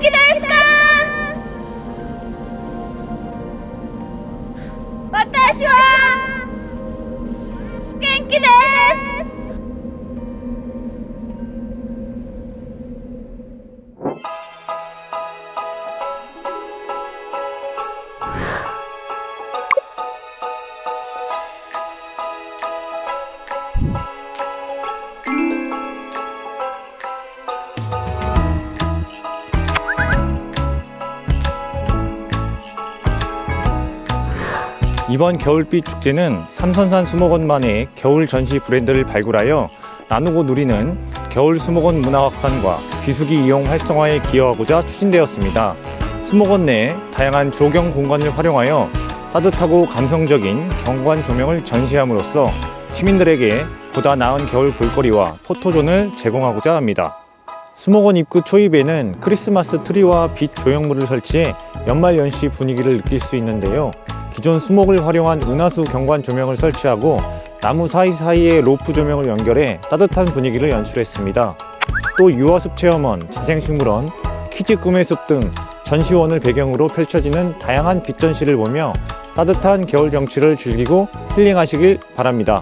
Thank you, Deska! 이번 겨울빛 축제는 삼선산 수목원만의 겨울 전시 브랜드를 발굴하여 나누고 누리는 겨울 수목원 문화 확산과 비수기 이용 활성화에 기여하고자 추진되었습니다. 수목원 내 다양한 조경 공간을 활용하여 따뜻하고 감성적인 경관 조명을 전시함으로써 시민들에게 보다 나은 겨울 볼거리와 포토존을 제공하고자 합니다. 수목원 입구 초입에는 크리스마스 트리와 빛 조형물을 설치해 연말 연시 분위기를 느낄 수 있는데요. 기존 수목을 활용한 은하수 경관 조명을 설치하고 나무 사이사이에 로프 조명을 연결해 따뜻한 분위기를 연출했습니다. 또 유아숲 체험원, 자생식물원, 키즈 꿈의 숲 등 전시원을 배경으로 펼쳐지는 다양한 빛 전시를 보며 따뜻한 겨울 정취를 즐기고 힐링하시길 바랍니다.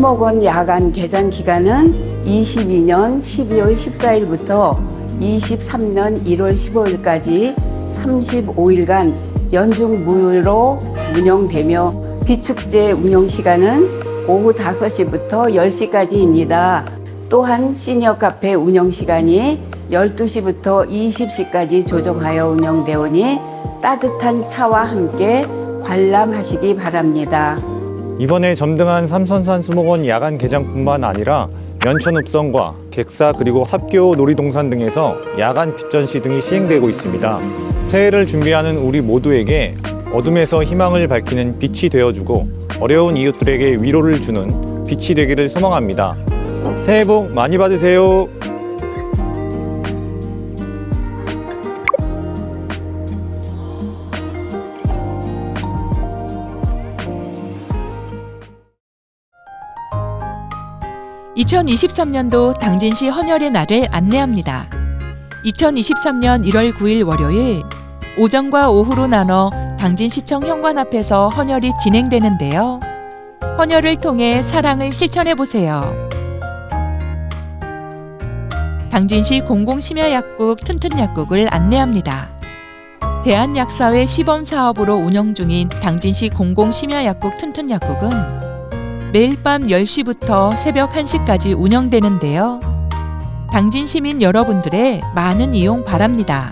수목원 야간 개장 기간은 22년 12월 14일부터 23년 1월 15일까지 35일간 연중 무휴로 운영되며 비축제 운영 시간은 오후 5시부터 10시까지입니다. 또한 시니어 카페 운영 시간이 12시부터 20시까지 조정하여 운영되오니 따뜻한 차와 함께 관람하시기 바랍니다. 이번에 점등한 삼선산 수목원 야간 개장뿐만 아니라 면천읍성과 객사 그리고 삽교 놀이동산 등에서 야간 빛전시 등이 시행되고 있습니다. 새해를 준비하는 우리 모두에게 어둠에서 희망을 밝히는 빛이 되어주고 어려운 이웃들에게 위로를 주는 빛이 되기를 소망합니다. 새해 복 많이 받으세요. (2023년도) 당진시 헌혈의 날을 안내합니다. 2023년 1월 9일 월요일 오전과 오후로 나눠 당진시청 현관 앞에서 헌혈이 진행되는데요. 헌혈을 통해 사랑을 실천해 보세요. 당진시 공공심야약국 튼튼약국을 안내합니다. 대한약사회 시범 사업으로 운영 중인 당진시 공공심야약국 튼튼약국은 매일 밤 10시부터 새벽 1시까지 운영되는데요. 당진 시민 여러분들의 많은 이용 바랍니다.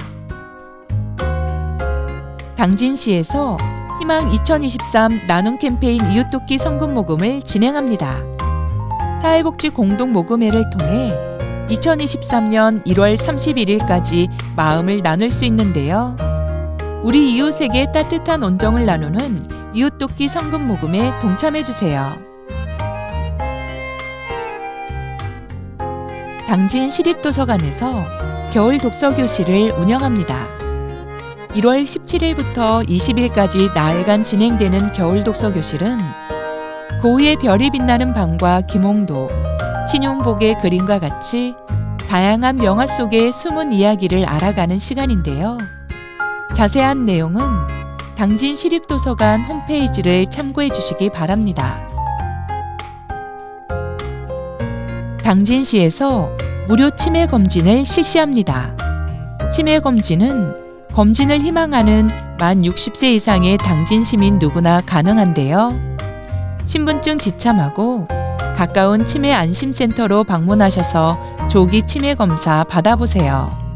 당진시에서 희망 2023 나눔 캠페인 이웃돕기 성금 모금을 진행합니다. 사회복지 공동 모금회를 통해 2023년 1월 31일까지 마음을 나눌 수 있는데요. 우리 이웃에게 따뜻한 온정을 나누는 이웃돕기 성금 모금에 동참해 주세요. 당진 시립도서관에서 겨울 독서 교실을 운영합니다. 1월 17일부터 20일까지 나흘간 진행되는 겨울 독서 교실은 고우의 별이 빛나는 방과 김홍도, 신용복의 그림과 같이 다양한 명화 속의 숨은 이야기를 알아가는 시간인데요. 자세한 내용은 당진 시립도서관 홈페이지를 참고해 주시기 바랍니다. 당진시에서 무료 치매 검진을 실시합니다. 치매 검진은 검진을 희망하는 만 60세 이상의 당진 시민 누구나 가능한데요. 신분증 지참하고 가까운 치매 안심센터로 방문하셔서 조기 치매 검사 받아보세요.